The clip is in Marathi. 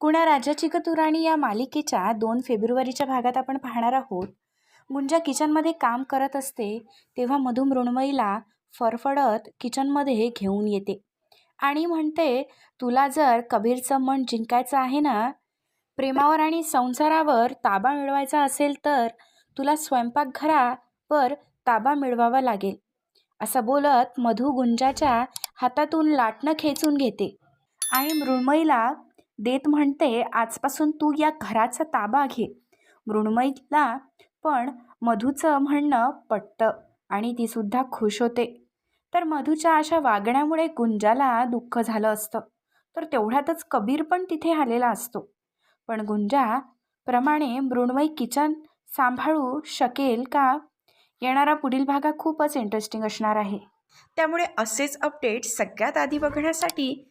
कुणा राजाची कतुराणी या मालिकेच्या दोन फेब्रुवारीच्या भागात आपण पाहणार आहोत. गुंजा किचनमध्ये काम करत असते तेव्हा मधू मृण्मयीला फरफडत किचनमध्ये घेऊन येते. आणि म्हणते तुला जर कबीरचं मन जिंकायचं आहे ना प्रेमावर आणि संसारावर ताबा मिळवायचा असेल तर तुला स्वयंपाकघरावर ताबा मिळवावा लागेल. असं बोलत मधु गुंजाच्या हातातून लाटणं खेचून घेते. आणि मृण्मयीला देत म्हणते आजपासून तू या घराचा ताबा घे. मृण्मयीला पण मधूचं म्हणणं पटतं आणि तीसुद्धा खुश होते. तर मधूच्या अशा वागण्यामुळे गुंजाला दुःख झालं असतं. तर तेवढ्यातच कबीर पण तिथे आलेला असतो. पण गुंजा प्रमाणे मृण्मयी किचन सांभाळू शकेल का? येणारा पुढील भागा खूपच इंटरेस्टिंग असणार आहे. त्यामुळे असेच अपडेट सगळ्यात आधी बघण्यासाठी